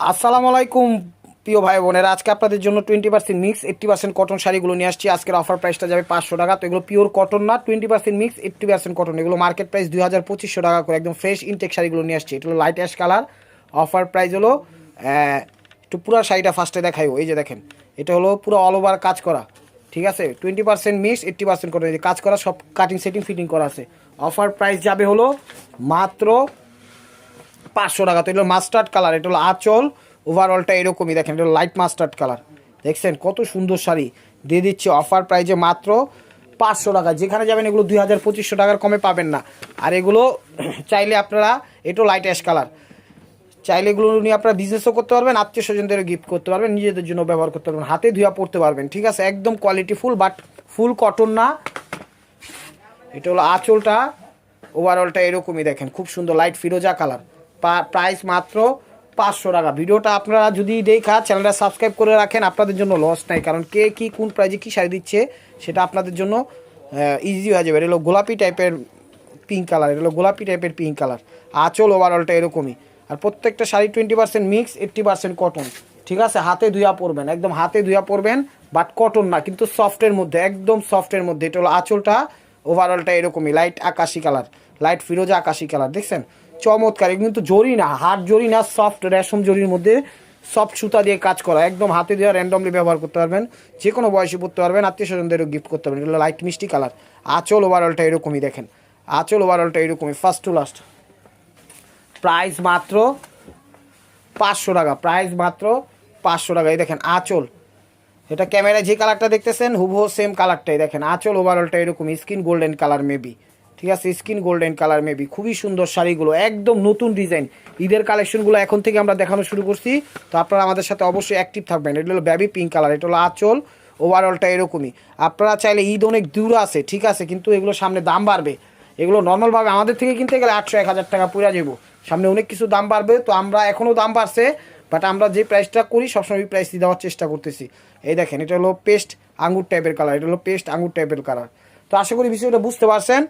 আসসালামু আলাইকুম, প্রিয় ভাই বোনেরা। আজকে আপনাদের জন্য twenty percent mix eighty percent cotton শাড়িগুলো নিয়ে আসছি। আজকের অফার প্রাইসটা যাবে পাঁচশো টাকা। তো এগুলো পিওর কটন না twenty percent mix eighty percent cotton এগুলো মার্কেট প্রাইস দুই হাজার পঁচিশশো টাকা করে। একদম ফ্রেশ ইনটেক শাড়িগুলো নিয়ে আসছি। এটা হলো light ash colour offer price হলো একটু পুরো শাড়িটা ফার্স্টে দেখাই এই যে দেখেন, এটা হলো পুরো অল ওভার কাজ করা। ঠিক আছে? Twenty percent mix eighty percent cotton কাজ করা, সব কাটিং সেটিং ফিটিং করা আছে। অফার প্রাইস যাবে হলো মাত্র পাঁচশো টাকা। তো এগুলো মাস্টার্ড কালার এটা হলো আঁচল। ওভারঅলটা এরকমই, দেখেন, এটা লাইট মাস্টার্ড কালার দেখছেন, কত সুন্দর শাড়ি। দিয়ে দিচ্ছে অফার প্রাইজে মাত্র পাঁচশো টাকা। যেখানে যাবেন এগুলো দুই হাজার পঁচিশশো টাকার কমে পাবেন না। আর এগুলো চাইলে আপনারা, এটাও লাইট অ্যাশ কালার চাইলে এগুলো নিয়ে আপনারা বিজনেসও করতে পারবেন, আত্মীয় স্বজনদের গিফট করতে পারবেন, নিজেদের জন্য ব্যবহার করতে পারবেন, হাতে ধুয়া পড়তে পারবেন, ঠিক আছে? একদম quality full but full cotton না। এটা হলো আঁচলটা। ওভারঅলটা এরকমই, দেখেন, খুব সুন্দর লাইট ফিরোজা কালার প্রাইস মাত্র পাঁচশো টাকা। ভিডিওটা আপনারা যদি দেখা চ্যানেলটা সাবস্ক্রাইব করে রাখেন, আপনাদের জন্য লস নাই। কারণ কে কি, কোন প্রাইজে কী শাড়ি দিচ্ছে, সেটা আপনাদের জন্য ইজি হয়ে যাবে। এটা হলো গোলাপি টাইপের পিঙ্ক কালার এটা হলো গোলাপি টাইপের পিঙ্ক কালার আঁচল ওভারঅলটা এরকমই। আর প্রত্যেকটা sari twenty percent mix eighty percent cotton ঠিক আছে? হাতে ধুয়া পরবেন। একদম হাতে ধুয়া পরবেন বাট কটন না, কিন্তু সফটের মধ্যে, একদম সফটের মধ্যে। এটা হলো আঁচলটা ওভারঅলটা এরকমই লাইট আকাশি কালার লাইট ফিরোজা আকাশি কালার দেখছেন? চমৎকার কিন্তু জরি না হার্ড জরি না সফট রেশম জরির মধ্যে সফট সুতা দিয়ে কাজ করা, একদম হাতে দেওয়া র্যান্ডমলি ব্যবহার করতে পারবেন যে কোনো বয়সে পড়তে পারবেন, আত্মীয় স্বজনদেরও গিফট করতে পারবেন, এগুলো লাইট মিষ্টি কালার আঁচল ওভারঅলটা এরকমই দেখেন, আঁচল ওভারঅলটা এরকমই ফার্স্ট টু লাস্ট প্রাইস মাত্র পাঁচশো টাকা প্রাইস মাত্র পাঁচশো টাকা, এই দেখেন আঁচল, এটা ক্যামেরায় যে কালারটা দেখতেছেন, হুবহু সেম কালারটাই দেখেন আঁচল ওভারঅলটা এরকম স্কিন গোল্ডেন কালার মেবি ঠিক আছে স্কিন গোল্ডেন কালার মেবি খুবই সুন্দর শাড়িগুলো, একদম নতুন ডিজাইন ঈদের কালেকশনগুলো এখন থেকে আমরা দেখানো শুরু করছি। তো আপনারা আমাদের সাথে অবশ্যই অ্যাক্টিভ থাকবেন। এটা হলো ব্যাবি পিঙ্ক কালার এটা হলো আঁচল ওভারঅলটা এরকমই। আপনারা চাইলে ঈদ অনেক দূর আছে, ঠিক আছে, কিন্তু এগুলো সামনে দাম বাড়বে। এগুলো নর্মালভাবে আমাদের থেকে কিনতে গেলে আটশো, এক হাজার টাকা পুরা যাব সামনে অনেক কিছু দাম বাড়বে, তো আমরা এখনও দাম বাড়ছে বাট আমরা যে প্রাইসটা করি, সবসময় ওই প্রাইস দেওয়ার চেষ্টা করতেছি। এই দেখেন, এটা হলো পেস্ট আঙ্গুর টাইপের কালার এটা হলো পেস্ট আঙ্গুর টাইপের কালার তো আশা করি বিষয়টা বুঝতে পারছেন।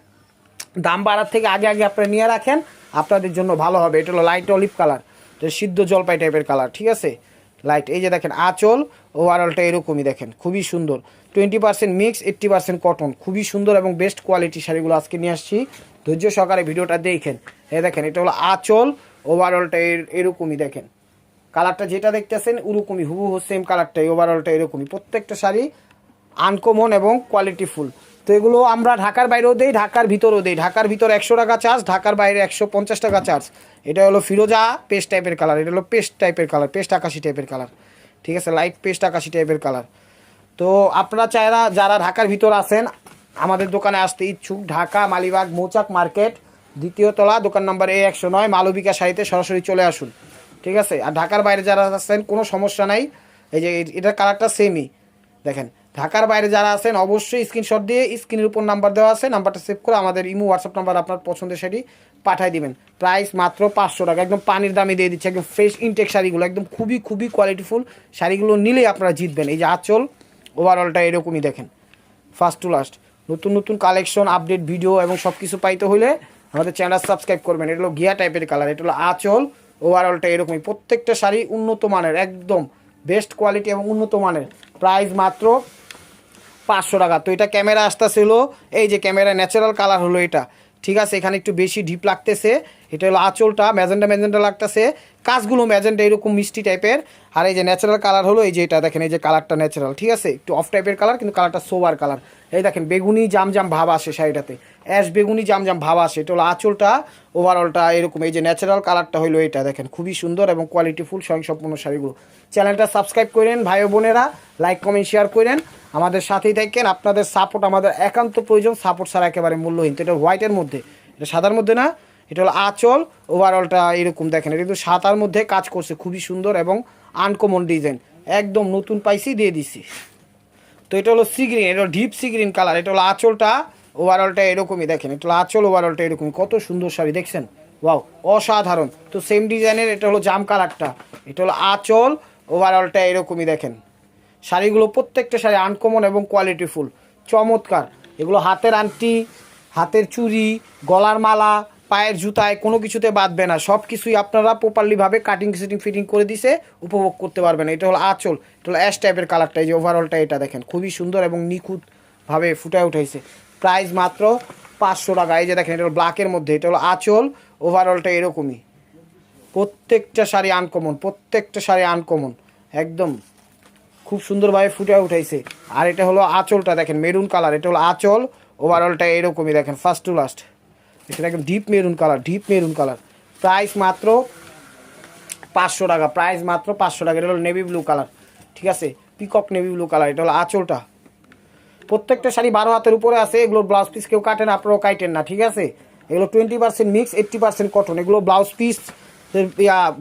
দাম বাড়ার থেকে আগে আগে আপনারা নিয়ে রাখেন, আপনাদের জন্য ভালো হবে। এটা হলো লাইট অলিভ কালার তো সিদ্ধ জলপাই টাইপের কালার ঠিক আছে? লাইট এই যে দেখেন, আঁচল ওভারঅলটা এরকমই দেখেন, খুবই সুন্দর। Twenty percent mix eighty percent cotton খুবই সুন্দর এবং বেস্ট কোয়ালিটি শাড়িগুলো আজকে নিয়ে আসছি। ধৈর্য সহকারে ভিডিওটা দেখেন। এই দেখেন, এটা হলো আঁচল ওভারঅলটা এর, এরকমই দেখেন। কালারটা যেটা দেখতেছেন, ওরকমই, হুবহু সেম কালারটাই ওভারঅলটা এরকমই। প্রত্যেকটা শাড়ি আনকমন এবং কোয়ালিটি ফুল তো এগুলো আমরা ঢাকার বাইরেও দেই, ঢাকার ভিতরেও দেই। ঢাকার ভিতর একশো টাকা চার্জ ঢাকার বাইরে একশো পঞ্চাশ টাকা চার্জ এটা হলো ফিরোজা পেস্ট টাইপের কালার এটা হলো পেস্ট টাইপের কালার পেস্ট আকাশি টাইপের কালার ঠিক আছে লাইট পেস্ট আকাশি টাইপের কালার তো আপনারা চাইরা যারা ঢাকার ভিতর আছেন, আমাদের দোকানে আসতে ইচ্ছুক, ঢাকা মালিবাগ মৌচাক মার্কেট, দ্বিতীয় তলা, দোকান নাম্বার এ একশো নয়, মালবিকা সাহিত্যে সরাসরি চলে আসুন। ঠিক আছে, আর ঢাকার বাইরে যারা আছেন, কোনো সমস্যা নাই। এই যে এটার কালারটা সেমই দেখেন ঢাকার বাইরে যারা আছেন, অবশ্যই স্ক্রিনশট দিয়ে স্ক্রিনের উপর নাম্বার দেওয়া আছে নাম্বারটা সেভ করে আমাদের ইমো হোয়াটসঅ্যাপ নাম্বার আপনার পছন্দের শাড়ি পাঠিয়ে দিবেন। প্রাইস মাত্র পাঁচশো টাকা, একদম পানির দামে দিয়ে দিচ্ছে, একদম ফ্রেশ ইনটেক শাড়িগুলো, একদম খুবই খুবই কোয়ালিটিফুল শাড়িগুলো নিলেই আপনারা জিতবেন। এই যে আঁচল ওভারঅলটা এরকমই দেখেন। ফার্স্ট টু লাস্ট নতুন নতুন কালেকশন আপডেট ভিডিও এবং সব কিছু পাইতে হলে আমাদের চ্যানেল সাবস্ক্রাইব করবেন। এটা হলো গিয়া টাইপের কালার এটা হলো আঁচল ওভারঅলটা এরকমই। প্রত্যেকটা শাড়ি উন্নত মানের, একদম বেস্ট কোয়ালিটি এবং উন্নত মানের। প্রাইস মাত্র পাঁচশো টাকা। তো এটা ক্যামেরা আসতেছিল, এই যে ক্যামেরা ন্যাচারাল কালার হলো এটা। ঠিক আছে, এখানে একটু বেশি ডিপ লাগতেছে। এটা হলো আঁচলটা ম্যাজেন্ডা ম্যাজেন্ডা লাগতেছে। কাজগুলো ম্যাজেন্ডা এরকম মিষ্টি টাইপের আর এই যে ন্যাচারাল কালার হলো, এই যে এটা দেখেন, এই যে কালারটা ন্যাচারাল ঠিক আছে? একটু অফ টাইপের কালার কিন্তু কালারটা সোবার কালার এই দেখেন, বেগুনি জাম জাম ভাব আসে শাড়িটাতে। অ্যাশ বেগুনি জাম জাম ভাব আসে। এটা হলো আঁচলটা ওভারঅলটা এরকম। এই যে ন্যাচারাল কালারটা হলো এটা, দেখেন, খুবই সুন্দর এবং কোয়ালিটিফুল স্বয়ংসম্পূর্ণ শাড়িগুলো। চ্যানেলটা সাবস্ক্রাইব করেন, ভাই বোনেরা। লাইক কমেন্ট শেয়ার করেন। আমাদের সাথেই থাকেন। আপনাদের সাপোর্ট আমাদের একান্ত প্রয়োজন। সাপোর্ট ছাড়া একেবারে মূল্যহীন। তো এটা হোয়াইটের মধ্যে। এটা সাদার মধ্যে না? এটা হলো আঁচল ওভারঅলটা এরকম দেখেন। এটা কিন্তু সাতার মধ্যে কাজ করছে, খুবই সুন্দর এবং আনকমন ডিজাইন একদম নতুন পাইসি দিয়ে দিছি। তো এটা হলো সি গ্রিন এটা ডিপ সি গ্রিন কালার এটা হলো আঁচলটা ওভারঅলটা এরকমই দেখেন। এটা হলো আঁচল ওভারঅলটা এরকমই। কত সুন্দর শাড়ি, দেখছেন? ওয়াও অসাধারণ। তো সেম ডিজাইনের এটা হলো জাম কালারটা এটা হলো আঁচল ওভারঅলটা এরকমই দেখেন। শাড়িগুলো প্রত্যেকটা শাড়ি আনকমন এবং কোয়ালিটিফুল চমৎকার। এগুলো হাতের আংটি, হাতের চুড়ি, গলার মালা পায়ের জুতায় কোনো কিছুতে বাঁধবে না। সব কিছুই আপনারা প্রপারলিভাবে কাটিং সিটিং ফিটিং করে দিছে, উপভোগ করতে পারবেন। এটা হলো আঁচল, এটা হলো অ্যাশ টাইপের কালারটা এই যে ওভারঅলটা এটা দেখেন, খুবই সুন্দর এবং নিখুঁতভাবে ফুটায় উঠেছে। প্রাইস মাত্র পাঁচশো টাকা। এই যে দেখেন, এটা হলো ব্ল্যাকের মধ্যে, এটা হলো আঁচল ওভারঅলটা এরকমই। প্রত্যেকটা শাড়ি আনকমন প্রত্যেকটা শাড়ি আনকমন একদম খুব সুন্দরভাবে ফুটে উঠাইছে আর এটা হলো আঁচলটা দেখেন মেরুন কালার এটা হলো আঁচল ওভারঅলটা এরকমই দেখেন ফার্স্ট টু লাস্ট এটা একদম deep maroon colour deep maroon colour price মাত্র পাঁচশো টাকা প্রাইস মাত্র পাঁচশো টাকা। এটা হলো নেভি ব্লু কালার ঠিক আছে? পিকক নেভি ব্লু কালার এটা হলো আঁচলটা। প্রত্যেকটা শাড়ি বারো হাতের উপরে আছে এগুলো ব্লাউজ পিস কেউ কাটেন, আপনারাও কাটেন না, ঠিক আছে? এগুলো twenty percent mix eighty percent cotton এগুলো ব্লাউজ পিস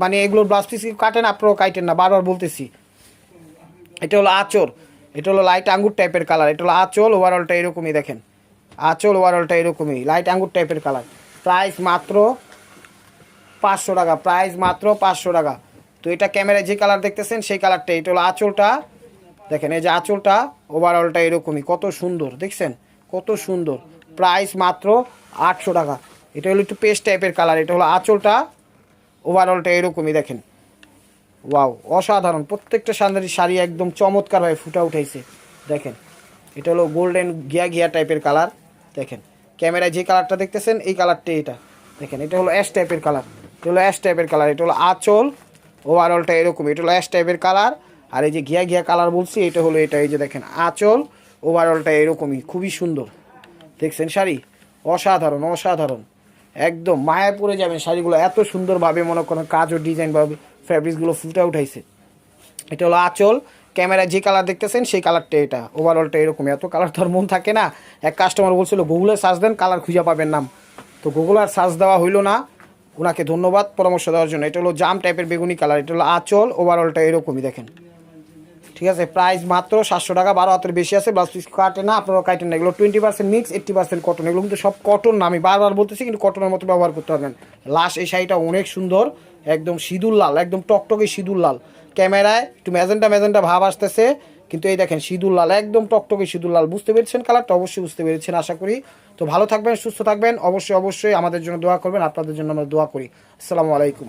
মানে এগুলো ব্লাউজ পিস কেউ কাটেন, আপনারাও কাটেন না, বারবার বলতেছি। এটা হলো আঁচল, এটা হলো লাইট আঙ্গুর টাইপের কালার এটা হলো আঁচল ওভারঅলটা এরকমই দেখেন। আঁচল ওভারঅলটা এরকমই লাইট আঙ্গুর টাইপের কালার প্রাইস মাত্র পাঁচশো টাকা প্রাইস মাত্র পাঁচশো টাকা। তো এটা ক্যামেরায় যে কালার দেখতেছেন, সেই কালারটা এটা হলো আঁচলটা। দেখেন, এই যে আঁচলটা, ওভারঅলটা এরকমই, কত সুন্দর, দেখছেন? কত সুন্দর। প্রাইস মাত্র আটশো টাকা। এটা হলো একটু পেস্ট টাইপের কালার এটা হলো আঁচলটা, ওভারঅলটা এরকমই, দেখেন। ওয়াও অসাধারণ। প্রত্যেকটা সান্দারি শাড়ি একদম চমৎকারভাবে ফুটা উঠাইছে দেখেন, এটা হলো গোল্ডেন গিয়া গিয়া টাইপের কালার দেখেন, ক্যামেরায় যে কালারটা দেখতেছেন, এই কালারটাই এটা। দেখেন, এটা হলো অ্যাশ টাইপের কালার। এটা হলো অ্যাশ টাইপের কালার, এটা হলো আঁচল। ওভারঅলটা এরকম, এটা হলো অ্যাশ টাইপের কালার। আর এই যে ঘিয়া ঘিয়া কালার বলছি, এটা হলো এটা, এই যে দেখেন, আঁচল। ওভারঅলটা এরকমই, খুবই সুন্দর। দেখছেন শাড়ি? অসাধারণ অসাধারণ। একদম মায়া পড়ে যাবেন শাড়িগুলো, এত সুন্দরভাবে মনে করেন কাজ ও ডিজাইনভাবে ফ্যাব্রিক্সগুলো ফুটে উঠাইছে। এটা হলো আঁচল। ক্যামেরায় যে কালার দেখতেছেন, সেই কালারটা এটা। ওভারঅলটা এরকম এত কালার তো মন থাকে না। এক কাস্টমার বলছিল গুগলে সার্চ দেন কালার খুঁজে পাবেন নাম। তো গুগল আর সার্চ দেওয়া হইল না। ওনাকে ধন্যবাদ পরামর্শ দেওয়ার জন্য। এটা হলো জাম টাইপের বেগুনি কালার এটা হলো আঁচল ওভারঅলটা এরকমই, দেখেন। ঠিক আছে? প্রাইস মাত্র সাতশো টাকা, বারো হাতের বেশি আছে ব্লাউজ পিস কাটে না আপনারা কাটেন না। এগুলো twenty percent mix eighty percent cotton এগুলো কিন্তু সব কটন না আমি বারবার বলতেছি, কিন্তু কটনের মতো ব্যবহার করতে পারবেন। লাস্ট এই শাড়িটা অনেক সুন্দর, একদম সিঁদুর লাল, একদম টকটকে সিঁদুর লাল। ক্যামেরায়, একটু ম্যাজেন্টা ম্যাজেন্টা ভাব আসতেছে। কিন্তু এই দেখেন, সিঁদুর লাল, একদম টকটকে সিঁদুর লাল। বুঝতে পেরেছেন কালারটা? অবশ্যই বুঝতে পেরেছেন, আশা করি। তো ভালো থাকবেন, সুস্থ থাকবেন। অবশ্যই অবশ্যই আমাদের জন্য দোয়া করবেন, আপনাদের জন্য আমরা দোয়া করি। আসসালামু আলাইকুম।